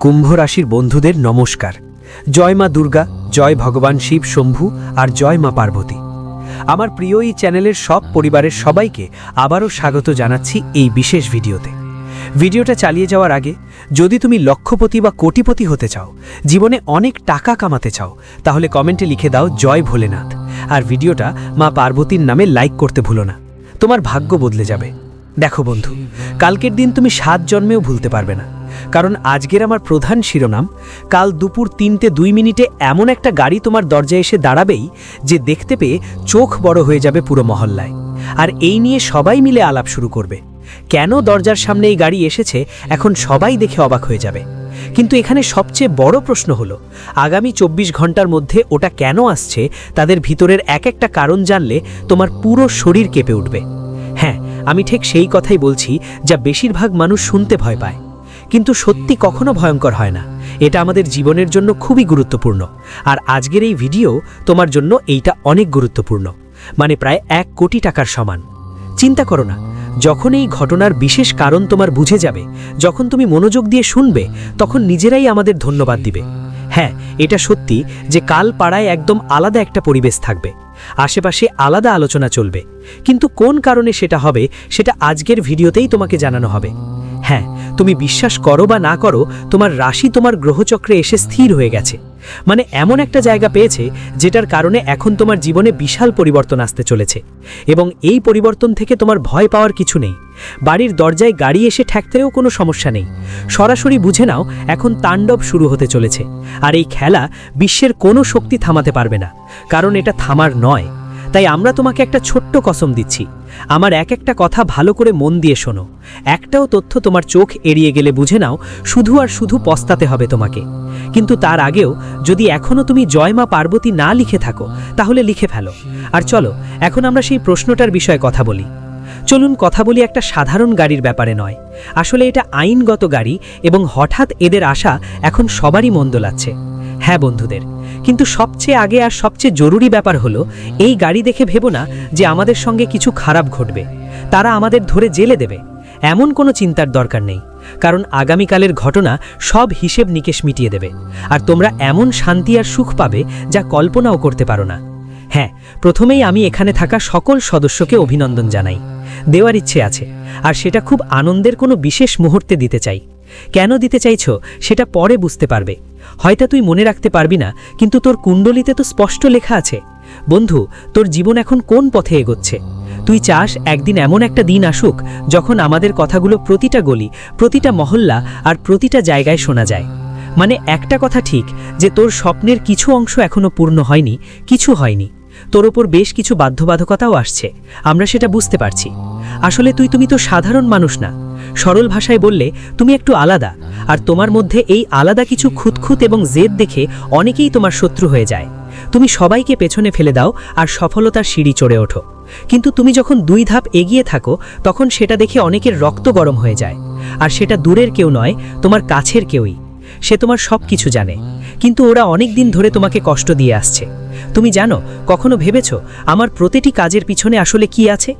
কুম্ভ রাশির বন্ধুদের নমস্কার। জয় মা দুর্গা, জয় ভগবান শিব শম্ভু আর জয় মা পার্বতী। আমার প্রিয় এই চ্যানেলের সব পরিবারের সবাইকে আবারও স্বাগত জানাচ্ছি এই বিশেষ ভিডিওতে। ভিডিওটা চালিয়ে যাওয়ার আগে, যদি তুমি লক্ষপতি বা কোটিপতি হতে চাও, জীবনে অনেক টাকা কামাতে চাও, তাহলে কমেন্টে লিখে দাও জয় ভোলেনাথ। আর ভিডিওটা মা পার্বতীর নামে লাইক করতে ভুলো না। তোমার ভাগ্য বদলে যাবে। দেখো বন্ধু, কালকের দিন তুমি সাত জন্মেও ভুলতে পারবে না। কারণ আজকের আমার প্রধান শিরোনাম, কাল দুপুর তিনটে দুই মিনিটে এমন একটা গাড়ি তোমার দরজায় এসে দাঁড়াবেই যে দেখতে পেয়ে চোখ বড় হয়ে যাবে পুরো মহল্লায়। আর এই নিয়ে সবাই মিলে আলাপ শুরু করবে। কেন দরজার সামনে এই গাড়ি এসেছে, এখন সবাই দেখে অবাক হয়ে যাবে। কিন্তু এখানে সবচেয়ে বড় প্রশ্ন হলো, আগামী চব্বিশ ঘণ্টার মধ্যে ওটা কেন আসছে, তাদের ভিতরের এক একটা কারণ জানলে তোমার পুরো শরীর কেঁপে উঠবে। হ্যাঁ আমি ঠিক সেই কথাই বলছি যা বেশিরভাগ মানুষ শুনতে ভয় পায়। কিন্তু সত্যি কখনো ভয়ঙ্কর হয় না। এটা আমাদের জীবনের জন্য খুবই গুরুত্বপূর্ণ। আর আজকের এই ভিডিও তোমার জন্য এইটা অনেক গুরুত্বপূর্ণ। মানে প্রায় এক কোটি টাকার সমান। চিন্তা করো না। যখন এই ঘটনার বিশেষ কারণ তোমার বুঝে যাবে, যখন তুমি মনোযোগ দিয়ে শুনবে, তখন নিজেরাই আমাদের ধন্যবাদ দিবে। হ্যাঁ এটা সত্যি যে কাল পাড়ায় একদম আলাদা একটা পরিবেশ থাকবে। আশেপাশে আলাদা আলোচনা চলবে। কিন্তু কোন কারণে সেটা হবে, সেটা আজকের ভিডিওতেই তোমাকে জানানো হবে। হ্যাঁ তুমি বিশ্বাস করো বা না করো, তোমার রাশি তোমার গ্রহচক্রে এসে স্থির হয়ে গেছে। মানে এমন একটা জায়গা পেয়েছে যেটার কারণে এখন তোমার জীবনে বিশাল পরিবর্তন আসতে চলেছে। এবং এই পরিবর্তন থেকে তোমার ভয় পাওয়ার কিছু নেই। বাড়ির দরজায় গাড়ি এসে ঠেকতেও কোনো সমস্যা নেই। সরাসরি বুঝে নাও, এখন তাণ্ডব শুরু হতে চলেছে। আর এই খেলা বিশ্বের কোনো শক্তি থামাতে পারবে না। কারণ এটা থামার নয়। তাই আমরা তোমাকে একটা ছোট্ট কসম দিচ্ছি। আমার এক একটা কথা ভালো করে মন দিয়ে শোনো। একটাও তথ্য তোমার চোখ এড়িয়ে গেলে বুঝে নাও, শুধু আর শুধু পস্তাতে হবে তোমাকে। কিন্তু তার আগেও যদি এখনও তুমি জয়মা পার্বতী না লিখে থাকো, তাহলে লিখে ফেলো। আর চলো, এখন আমরা সেই প্রশ্নটার বিষয়ে কথা বলি। চলুন কথা বলি একটা সাধারণ গাড়ির ব্যাপারে নয়। আসলে এটা আইনগত গাড়ি এবং হঠাৎ এদের আশা এখন সবারই মন দোলাচ্ছে হ্যাঁ বন্ধুদের, কিন্তু সবচেয়ে আগে আর সবচেয়ে জরুরি ব্যাপার হলো, এই গাড়ি দেখে ভেবো না যে আমাদের সঙ্গে কিছু খারাপ ঘটবে। তারা আমাদের ধরে জেলে দেবে। এমন কোনো চিন্তার দরকার নেই, কারণ আগামীকালের ঘটনা সব হিসেব নিকেশ মিটিয়ে দেবে। আর তোমরা এমন শান্তি আর সুখ পাবে যা কল্পনাও করতে পারো না। হ্যাঁ প্রথমেই আমি এখানে থাকা সকল সদস্যকে অভিনন্দন জানাই। দেওয়ার ইচ্ছে আছে, আর সেটা খুব আনন্দের কোনো বিশেষ মুহূর্তে দিতে চাই। কেন দিতে চাইছো, সেটা পরে বুঝতে পারবে। হয়তো তুই মনে রাখতে পারবি না, কিন্তু তোর কুণ্ডলিতে তো স্পষ্ট লেখা আছে। বন্ধু, তোর জীবন এখন কোন পথে এগোচ্ছে? তুই চাস একদিন এমন একটা দিন আসুক যখন আমাদের কথাগুলো প্রতিটা গলি, প্রতিটা মহল্লা আর প্রতিটা জায়গায় শোনা যায়। মানে একটা কথা ঠিক, যে তোর স্বপ্নের কিছু অংশ এখনও পূর্ণ হয়নি, কিছু হয়নি। তোর ওপর বেশ কিছু বাধ্যবাধকতাও আসছে, আমরা সেটা বুঝতে পারছি। আসলে তুই, তুমি তো সাধারণ মানুষ না। সরল ভাষায় বললে, তুমি একটু আলাদা, আর তোমার মধ্যে এই আলাদা কিছু খুঁতখুত এবং জেদ দেখে অনেকেই তোমার শত্রু হয়ে যায়। তুমি সবাইকে পেছনে ফেলে দাও আর সফলতার সিঁড়ি চড়ে ওঠো। কিন্তু তুমি যখন দুই ধাপ এগিয়ে থাকো, তখন সেটা দেখে অনেকের রক্ত গরম হয়ে যায়। আর সেটা দূরের কেউ নয়, তোমার কাছের কেউই। সে তোমার সব কিছু জানে। কিন্তু ওরা অনেক দিন ধরে তোমাকে কষ্ট দিয়ে আসছে। তুমি জানো, কখনো ভেবেছ, আমার প্রতিটি কাজের পিছনে আসলে কি আছে?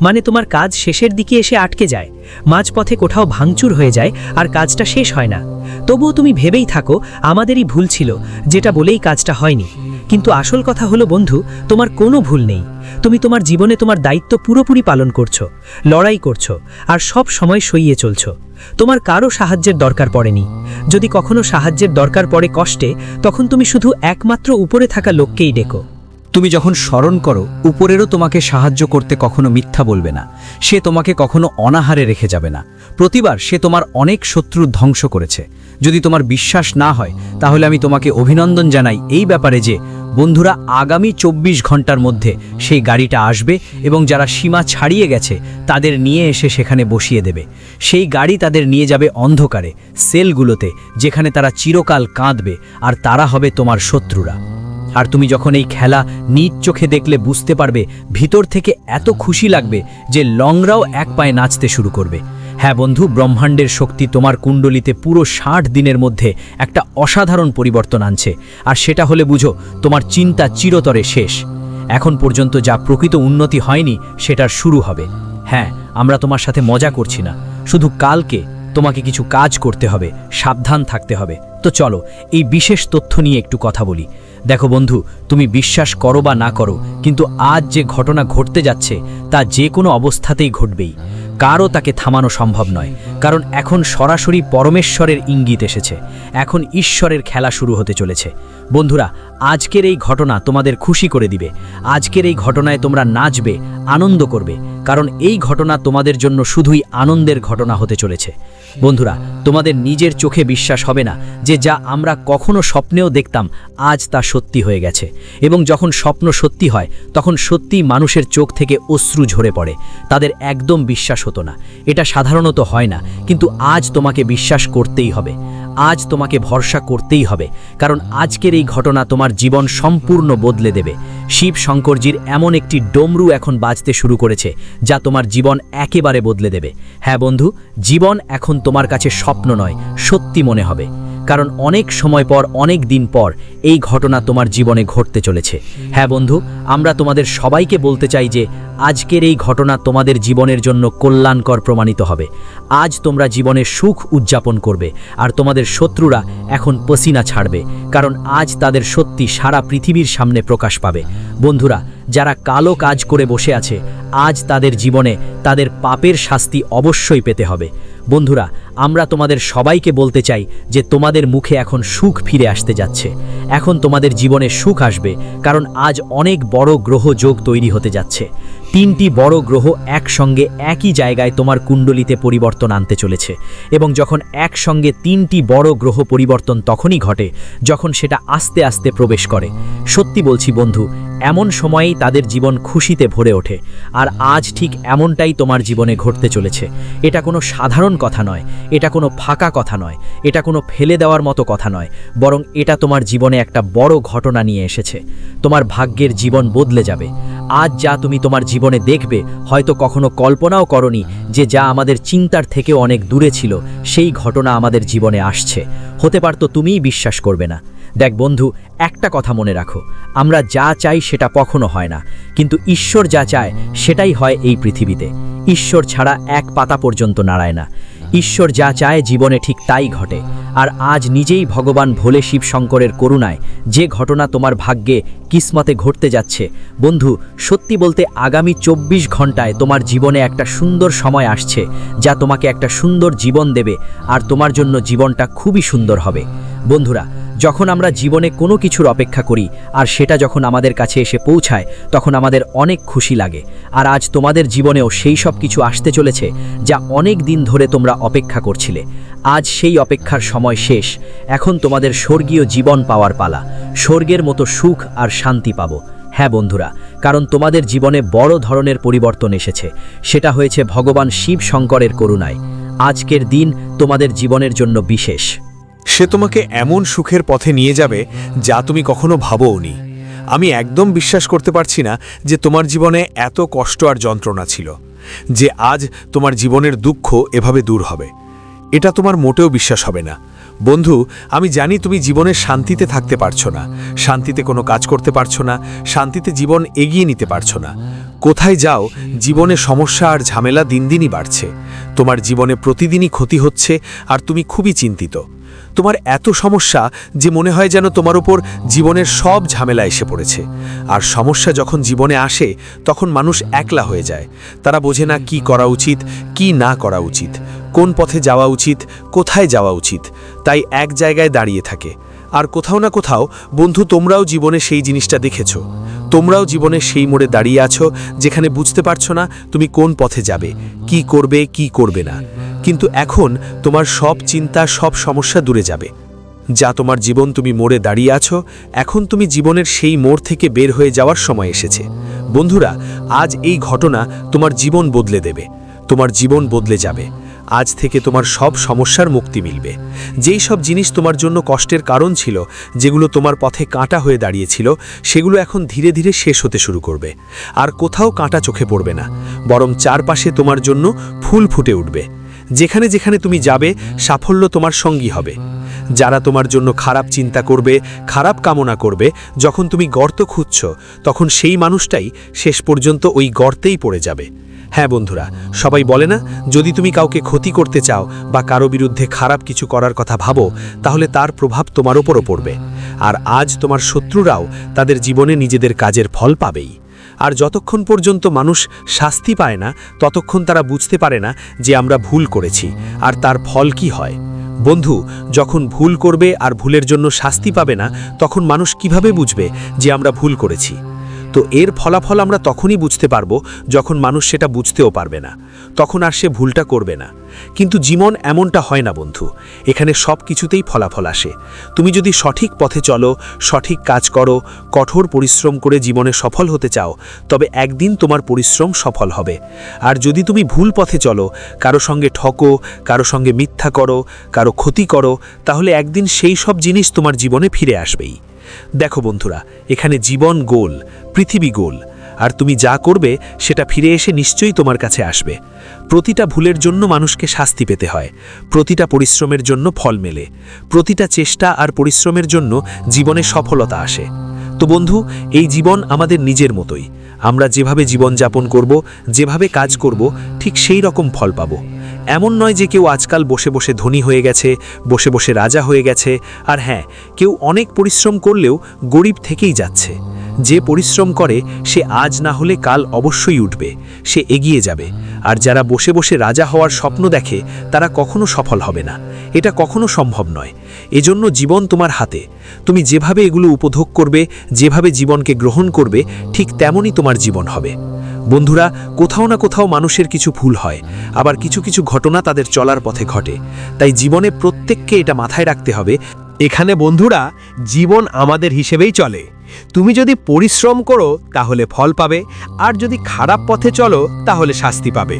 মানে তোমার কাজ শেষের দিকে এসে আটকে যায়। মাঝপথে কোথাও ভাঙচুর হয়ে যায় আর কাজটা শেষ হয় না। তবুও তুমি ভেবেই থাকো, আমাদেরই ভুল ছিল, যেটা বলেই কাজটা হয়নি। কিন্তু আসল কথা হলো, বন্ধু, তোমার কোনো ভুল নেই। তুমি তোমার জীবনে তোমার দায়িত্ব পুরোপুরি পালন করছ, লড়াই করছ, আর সব সময় সইয়ে চলছো। তোমার কারও সাহায্যের দরকার পড়েনি। যদি কখনো সাহায্যের দরকার পড়ে কষ্টে, তখন তুমি শুধু একমাত্র উপরে থাকা লোককেই ডেকো। তুমি যখন স্মরণ করো, উপরেরও তোমাকে সাহায্য করতে কখনো মিথ্যা বলবে না। সে তোমাকে কখনো অনাহারে রেখে যাবে না। প্রতিবার সে তোমার অনেক শত্রু ধ্বংস করেছে। যদি তোমার বিশ্বাস না হয়, তাহলে আমি তোমাকে অভিনন্দন জানাই এই ব্যাপারে যে, বন্ধুরা, আগামী চব্বিশ ঘণ্টার মধ্যে সেই গাড়িটা আসবে এবং যারা সীমা ছাড়িয়ে গেছে, তাদের নিয়ে এসে সেখানে বসিয়ে দেবে। সেই গাড়ি তাদের নিয়ে যাবে অন্ধকারে, সেলগুলোতে, যেখানে তারা চিরকাল কাঁদবে, আর তারা হবে তোমার শত্রুরা। আর তুমি যখন এই খেলা নিজ চোখে দেখলে বুঝতে পারবে, ভিতর থেকে এত খুশি লাগবে যে লংরাও এক পায়ে নাচতে শুরু করবে। হ্যাঁ বন্ধু, ব্রহ্মাণ্ডের শক্তি তোমার কুণ্ডলিতে পুরো ষাট দিনের মধ্যে একটা অসাধারণ পরিবর্তন আনছে। আর সেটা হলে বুঝো, তোমার চিন্তা চিরতরে শেষ। এখন পর্যন্ত যা প্রকৃত উন্নতি হয়নি, সেটার শুরু হবে। হ্যাঁ আমরা তোমার সাথে মজা করছি না। শুধু কালকে তোমাকে কিছু কাজ করতে হবে, সাবধান থাকতে হবে। তো চলো, এই বিশেষ তথ্য নিয়ে একটু কথা বলি। দেখো বন্ধু, তুমি বিশ্বাস করো বা না করো, কিন্তু আজ যে ঘটনা ঘটতে যাচ্ছে, তা যে কোনো অবস্থাতেই ঘটবেই। কারও তাকে থামানো সম্ভব নয়, কারণ এখন সরাসরি পরমেশ্বরের ইঙ্গিত এসেছে। এখন ঈশ্বরের খেলা শুরু হতে চলেছে। বন্ধুরা, আজকের এই ঘটনা তোমাদের খুশি করে দিবে। আজকের এই ঘটনায় তোমরা নাচবে আনন্দ করবে, কারণ এই ঘটনা তোমাদের জন্য শুধুই আনন্দের ঘটনা হতে চলেছে। বন্ধুরা, তোমাদের নিজের চোখে বিশ্বাস হবে না যে যা আমরা কখনো স্বপ্নেও দেখতাম, আজ তা সত্যি হয়ে গেছে। এবং যখন স্বপ্ন সত্যি হয়, তখন সত্যি মানুষের চোখ থেকে অশ্রু ঝরে পড়ে। তাদের একদম বিশ্বাস হতো না। এটা সাধারণত হয় না, কিন্তু আজ তোমাকে বিশ্বাস করতেই হবে। আজ তোমাকে ভরসা করতেই হবে, কারণ আজকের এই ঘটনা তোমার জীবন সম্পূর্ণ বদলে দেবে। শিব শঙ্করজির এমন একটি ডমরু এখন বাজতে শুরু করেছে, যা তোমার জীবন একেবারে বদলে দেবে। হ্যাঁ বন্ধু, জীবন এখন তোমার কাছে স্বপ্ন নয়, সত্যি মনে হবে। কারণ অনেক সময় পর, অনেক দিন পর এই ঘটনা তোমার জীবনে ঘটতে চলেছে। হ্যাঁ বন্ধু, আমরা তোমাদের সবাইকে বলতে চাই যে, আজকের এই ঘটনা তোমাদের জীবনের জন্য কল্যাণকর প্রমাণিত হবে। আজ তোমরা জীবনে সুখ উদযাপন করবে আর তোমাদের শত্রুরা এখন পসিনা ছাড়বে, কারণ আজ তাদের সত্যি সারা পৃথিবীর সামনে প্রকাশ পাবে। বন্ধুরা, যারা কালো কাজ করে বসে আছে, আজ তাদের জীবনে তাদের পাপের শাস্তি অবশ্যই পেতে হবে। বন্ধুরা, আমরা তোমাদের সবাইকে বলতে চাই যে তোমাদের মুখে এখন সুখ ফিরে আসতে যাচ্ছে। এখন তোমাদের জীবনে সুখ আসবে, কারণ আজ অনেক বড় গ্রহ যোগ তৈরি হতে যাচ্ছে। তিনটি বড় গ্রহ একসঙ্গে একই জায়গায় তোমার কুণ্ডলিতে পরিবর্তন আনতে চলেছে এবং যখন একসঙ্গে তিনটি বড় গ্রহ পরিবর্তন তখনই ঘটে, যখন সেটা আস্তে আস্তে প্রবেশ করে। সত্যি বলছি বন্ধু এমন সময়েই তাদের জীবন খুশিতে ভরে ওঠে, আর আজ ঠিক এমনটাই তোমার জীবনে ঘটতে চলেছে। এটা কোনো সাধারণ কথা নয়, এটা কোনো ফাঁকা কথা নয়, এটা কোনো ফেলে দেওয়ার মতো কথা নয়, বরং এটা তোমার জীবনে একটা বড় ঘটনা নিয়ে এসেছে। তোমার ভাগ্যের জীবন বদলে যাবে। আজ যা তুমি তোমার জীবনে দেখবে, হয়তো কখনো কল্পনাও করনি যে যা আমাদের চিন্তার থেকেও অনেক দূরে ছিল, সেই ঘটনা আমাদের জীবনে আসছে। হতে পারতো তুমিই বিশ্বাস করবে না। দেখ বন্ধু, একটা কথা মনে রাখো। আমরা যা চাই সেটা কখনো হয় না। কিন্তু ঈশ্বর যা চায়, সেটাই হয় এই পৃথিবীতে। ঈশ্বর ছাড়া এক পাতা পর্যন্ত নাড়ায় না। ঈশ্বর যা চায় জীবনে ঠিক তাই ঘটে। আর আজ নিজেই ভগবান ভোলে শিব শঙ্করের করুণায় যে ঘটনা তোমার ভাগ্যে কিসমতে ঘটতে যাচ্ছে, বন্ধু, সত্যি বলতে আগামী চব্বিশ ঘন্টায় তোমার জীবনে একটা সুন্দর সময় আসছে, যা তোমাকে একটা সুন্দর জীবন দেবে, আর তোমার জন্য জীবনটা খুবই সুন্দর হবে। বন্ধুরা যখন আমরা জীবনে কোনো কিছুর অপেক্ষা করি, আর সেটা যখন আমাদের কাছে এসে পৌঁছায়, তখন আমাদের অনেক খুশি লাগে। আর আজ তোমাদের জীবনেও সেই সব কিছু আসতে চলেছে, যা অনেক দিন ধরে তোমরা অপেক্ষা করছিলে। আজ সেই অপেক্ষার সময় শেষ, এখন তোমাদের স্বর্গীয় জীবন পাওয়ার পালা। স্বর্গের মতো সুখ আর শান্তি পাবো। হ্যাঁ বন্ধুরা, কারণ তোমাদের জীবনে বড় ধরনের পরিবর্তন এসেছে, সেটা হয়েছে ভগবান শিব শঙ্করের করুণায়। আজকের দিন তোমাদের জীবনের জন্য বিশেষ। সে তোমাকে এমন সুখের পথে নিয়ে যাবে যা তুমি কখনো ভাবোওনি। আমি একদম বিশ্বাস করতে পারছি না যে তোমার জীবনে এত কষ্ট আর যন্ত্রণা ছিল, যে আজ তোমার জীবনের দুঃখ এভাবে দূর হবে। এটা তোমার মোটেও বিশ্বাস হবে না। বন্ধু, আমি জানি তুমি জীবনের শান্তিতে থাকতে পারছ না, শান্তিতে কোনো কাজ করতে পারছ না, শান্তিতে জীবন এগিয়ে নিতে পারছ না। কোথায় যাও, জীবনে সমস্যা আর ঝামেলা দিন দিনই বাড়ছে। তোমার জীবনে প্রতিদিনই ক্ষতি হচ্ছে আর তুমি খুবই চিন্তিত। তোমার এত সমস্যা যে মনে হয় যেন তোমার ওপর জীবনের সব ঝামেলা এসে পড়েছে। আর সমস্যা যখন জীবনে আসে, তখন মানুষ একলা হয়ে যায়। তারা বোঝে না কি করা উচিত, কি না করা উচিত, কোন পথে যাওয়া উচিত, কোথায় যাওয়া উচিত। তাই এক জায়গায় দাঁড়িয়ে থাকে। আর কোথাও না কোথাও, বন্ধু তোমরাও জীবনে সেই জিনিসটা দেখেছ। তোমরাও জীবনে সেই মোড়ে দাঁড়িয়ে আছো, যেখানে বুঝতে পারছ না তুমি কোন পথে যাবে, কি করবে কি করবে না। কিন্তু এখন তোমার সব চিন্তা, সব সমস্যা দূরে যাবে। যা তোমার জীবন তুমি মোড়ে দাঁড়িয়ে আছো, এখন তুমি জীবনের সেই মোড় থেকে বের হয়ে যাওয়ার সময় এসেছে। বন্ধুরা, আজ এই ঘটনা তোমার জীবন বদলে দেবে। তোমার জীবন বদলে যাবে। আজ থেকে তোমার সব সমস্যার মুক্তি মিলবে। যেই সব জিনিস তোমার জন্য কষ্টের কারণ ছিল, যেগুলো তোমার পথে কাঁটা হয়ে দাঁড়িয়েছিল, সেগুলো এখন ধীরে ধীরে শেষ হতে শুরু করবে। আর কোথাও কাঁটা চোখে পড়বে না। বরং চারপাশে তোমার জন্য ফুল ফুটে উঠবে। যেখানে যেখানে তুমি যাবে, সাফল্য তোমার সঙ্গী হবে। যারা তোমার জন্য খারাপ চিন্তা করবে, খারাপ কামনা করবে, যখন তুমি গর্ত খুঁজছ, তখন সেই মানুষটাই শেষ পর্যন্ত ওই গর্তেই পড়ে যাবে। হ্যাঁ বন্ধুরা, সবাই বলে না, যদি তুমি কাউকে ক্ষতি করতে চাও বা কারও বিরুদ্ধে খারাপ কিছু করার কথা ভাবো, তাহলে তার প্রভাব তোমার ওপরও পড়বে। আর আজ তোমার শত্রুরাও তাদের জীবনে নিজেদের কাজের ফল পাবেই। আর যতক্ষণ পর্যন্ত মানুষ শাস্তি পায় না, ততক্ষণ তারা বুঝতে পারে না যে আমরা ভুল করেছি। আর তার ফল কি হয়? বন্ধু, যখন ভুল করবে আর ভুলের জন্য শাস্তি পাবে না, তখন মানুষ কীভাবে বুঝবে যে আমরা ভুল করেছি? তো এর ফলাফল আমরা তখনই বুঝতে পারব যখন মানুষ সেটা বুঝতেও পারবে না। তখন আর সে ভুলটা করবে না। কিন্তু জীবন এমনটা হয় না, বন্ধু। এখানে সব কিছুতেই ফলাফল আসে। তুমি যদি সঠিক পথে চলো, সঠিক কাজ করো, কঠোর পরিশ্রম করে জীবনে সফল হতে চাও, তবে একদিন তোমার পরিশ্রম সফল হবে। আর যদি তুমি ভুল পথে চলো, কারও সঙ্গে ঠকো, কারও সঙ্গে মিথ্যা করো, কারও ক্ষতি করো, তাহলে একদিন সেই সব জিনিস তোমার জীবনে ফিরে আসবেই। দেখো বন্ধুরা, এখানে জীবন গোল, পৃথিবী গোল, আর তুমি যা করবে সেটা ফিরে এসে নিশ্চয়ই তোমার কাছে আসবে। প্রতিটা ভুলের জন্য মানুষকে শাস্তি পেতে হয়, প্রতিটা পরিশ্রমের জন্য ফল মেলে, প্রতিটা চেষ্টা আর পরিশ্রমের জন্য জীবনে সফলতা আসে। তো বন্ধু, এই জীবন আমাদের নিজের মতোই, আমরা যেভাবে জীবন জীবনযাপন করব, যেভাবে কাজ করব, ঠিক সেই রকম ফল পাবো। এমন নয় যে কেউ আজকাল বসে বসে ধনী হয়ে গেছে, বসে বসে রাজা হয়ে গেছে। আর হ্যাঁ কেউ অনেক পরিশ্রম করলেও গরিব থেকেই যাচ্ছে। যে পরিশ্রম করে, সে আজ না হলে কাল অবশ্যই উঠবে। সে এগিয়ে যাবে। আর যারা বসে বসে রাজা হওয়ার স্বপ্ন দেখে, তারা কখনো সফল হবে না। এটা কখনো সম্ভব নয়। এজন্য জীবন তোমার হাতে। তুমি যেভাবে এগুলো উপভোগ করবে, যেভাবে জীবনকে গ্রহণ করবে, ঠিক তেমনই তোমার জীবন হবে। বন্ধুরা, কোথাও না কোথাও মানুষের কিছু ভুল হয়। আবার কিছু কিছু ঘটনা তাদের চলার পথে ঘটে। তাই জীবনে প্রত্যেককে এটা মাথায় রাখতে হবে, এখানে বন্ধুরা, জীবন আমাদের হিসেবেই চলে। তুমি যদি পরিশ্রম করো, তাহলে ফল পাবে, আর যদি খারাপ পথে চলো, তাহলে শাস্তি পাবে।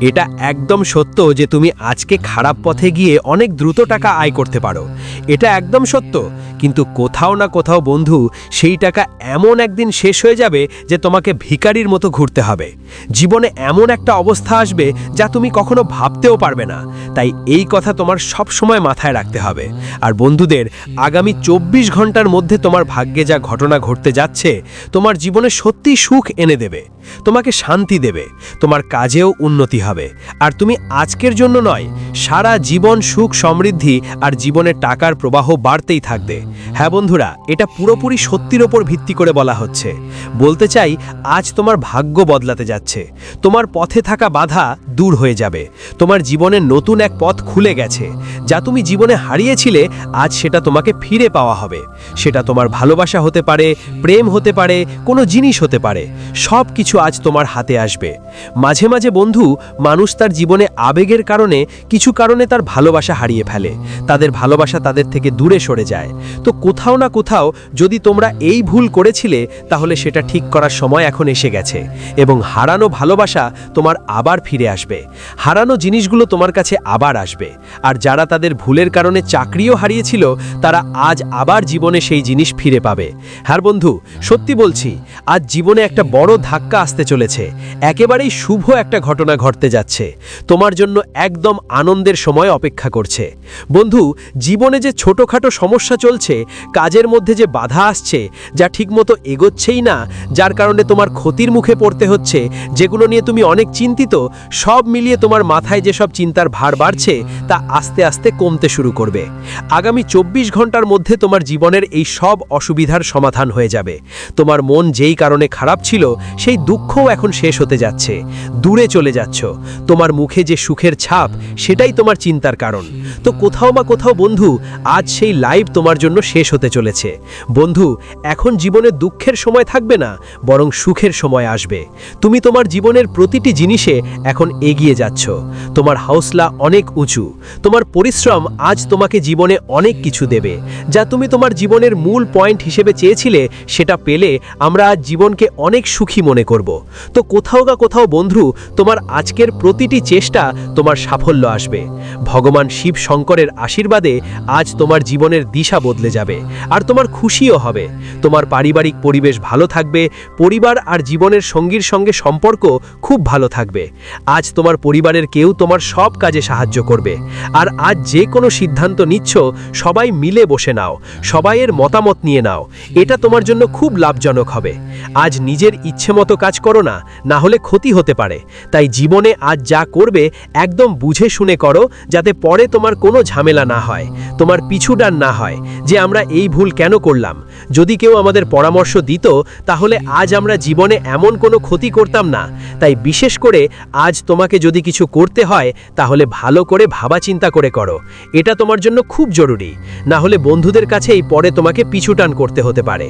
এটা একদম সত্য যে তুমি আজকে খারাপ পথে গিয়ে অনেক দ্রুত টাকা আয় করতে পারো। এটা একদম সত্য। কিন্তু কোথাও না কোথাও বন্ধু, সেই টাকা এমন একদিন শেষ হয়ে যাবে যে তোমাকে ভিকারির মতো ঘুরতে হবে। জীবনে এমন একটা অবস্থা আসবে যা তুমি কখনো ভাবতেও পারবে না। তাই এই কথা তোমার সব সময় মাথায় রাখতে হবে। আর বন্ধুদের, আগামী চব্বিশ ঘণ্টার মধ্যে তোমার ভাগ্যে যা ঘটনা ঘটতে যাচ্ছে, তোমার জীবনে সত্যি সুখ এনে দেবে। তোমাকে শান্তি দেবে। তোমার কাজেও উন্নতি হবে। আর তুমি আজকের জন্য নয়, সারা জীবন সুখ সমৃদ্ধি আর জীবনের টাকার প্রবাহ বাড়তেই থাকবে। হ্যাঁ বন্ধুরা, এটা পুরোপুরি সত্যির ওপর ভিত্তি করে বলা হচ্ছে। বলতে চাই, আজ তোমার ভাগ্য বদলাতে যাচ্ছে। তোমার পথে থাকা বাধা দূর হয়ে যাবে। তোমার জীবনের নতুন এক পথ খুলে গেছে। যা তুমি জীবনে হারিয়েছিলে, আজ সেটা তোমাকে ফিরে পাওয়া হবে। সেটা তোমার ভালোবাসা হতে পারে, প্রেম হতে পারে, কোনো জিনিস হতে পারে। সব কিছু আজ তোমার হাতে আসবে। মাঝে মাঝে বন্ধু মানুষ তার জীবনে আবেগের কারণে কিছু কারণে তার ভালোবাসা হারিয়ে ফেলে। তাদের ভালোবাসা তাদের থেকে দূরে সরে যায়। তো কোথাও না কোথাও যদি তোমরা এই ভুল করেছিলে, তাহলে সেটা ঠিক করার সময় এখন এসে গেছে এবং হারানো ভালোবাসা তোমার আবার ফিরে আসবে। হারানো জিনিসগুলো তোমার কাছে আবার আসবে। আর যারা তাদের ভুলের কারণে চাকরিও হারিয়েছিল, তারা আজ আবার জীবনে সেই জিনিস ফিরে পাবে। হ্যাঁ বন্ধু, সত্যি বলছি, আজ জীবনে একটা বড় ধাক্কা আসতে চলেছে। একেবারেই শুভ একটা ঘটনা ঘটতে যাচ্ছে। তোমার জন্য একদম আনন্দের সময় অপেক্ষা করছে। বন্ধু, জীবনে যে ছোটোখাটো সমস্যা চলছে, কাজের মধ্যে যে বাধা আসছে, যা ঠিকমতো এগোচ্ছেই না, যার কারণে তোমার ক্ষতির মুখে পড়তে হচ্ছে, যেগুলো নিয়ে তুমি অনেক চিন্তিত, সব মিলিয়ে তোমার মাথায় যেসব চিন্তার ভার বাড়ছে, তা আস্তে আস্তে কমতে শুরু করবে। আগামী চব্বিশ ঘণ্টার মধ্যে তোমার জীবনের এই সব অসুবিধার সমাধান হয়ে যাবে। তোমার মন যেই কারণে খারাপ ছিল, সেই দুঃখও এখন শেষ হতে যাচ্ছে। দূরে চলে যাচ্ছ। তোমার মুখে যে সুখের ছাপ, সেটাই তোমার চিন্তার কারণ। তো কোথাও বা কোথাও বন্ধু, আজ সেই লাইভ তোমার জন্য শেষ হতে চলেছে। বন্ধু, এখন জীবনে দুঃখের সময় থাকবে না, বরং সুখের সময় আসবে। তুমি তোমার জীবনের প্রতিটি জিনিসে এখন এগিয়ে যাচ্ছ। তোমার হাউসলা অনেক উঁচু। তোমার পরিশ্রম আজ তোমাকে জীবনে অনেক কিছু দেবে। যা তুমি তোমার জীবনের মূল পয়েন্ট হিসেবে চেয়েছিলে, সেটা পেলে আমরা আজ জীবনকে অনেক সুখী মনে করব। তো কোথাও বা কোথাও বন্ধু, তোমার আজ আজকের প্রতিটি চেষ্টা তোমার সাফল্য আসবে। ভগবান শিব শঙ্করের আশীর্বাদে আজ তোমার জীবনের দিশা বদলে যাবে আর তোমার খুশিও হবে। তোমার পারিবারিক পরিবেশ ভালো থাকবে, পরিবার আর জীবনের সঙ্গীর সঙ্গে সম্পর্ক খুব ভালো থাকবে। আজ তোমার পরিবারের কেউ তোমার সব কাজে সাহায্য করবে। আর আজ যে কোনো সিদ্ধান্ত নিচ্ছ, সবাই মিলে বসে নাও সবাইয়ের মতামত নিয়ে নাও। এটা তোমার জন্য খুব লাভজনক হবে। আজ নিজের ইচ্ছে মতো কাজ করো না না হলে ক্ষতি হতে পারে। তাই জীবনে আজ যা করবে, একদম বুঝে শুনে করো, যাতে পরে তোমার কোনো ঝামেলা না হয়, তোমার পিছুডান না হয়, যে আমরা এই ভুল কেন করলাম। যদি কেউ আমাদের পরামর্শ দিত, তাহলে আজ আমরা জীবনে এমন কোনো ক্ষতি করতাম না। তাই বিশেষ করে আজ তোমাকে যদি কিছু করতে হয়, তাহলে ভালো করে ভাবা চিন্তা করে করো। এটা তোমার জন্য খুব জরুরি। না হলে বন্ধুদের কাছেই পরে তোমাকে পিছুটান করতে হতে পারে।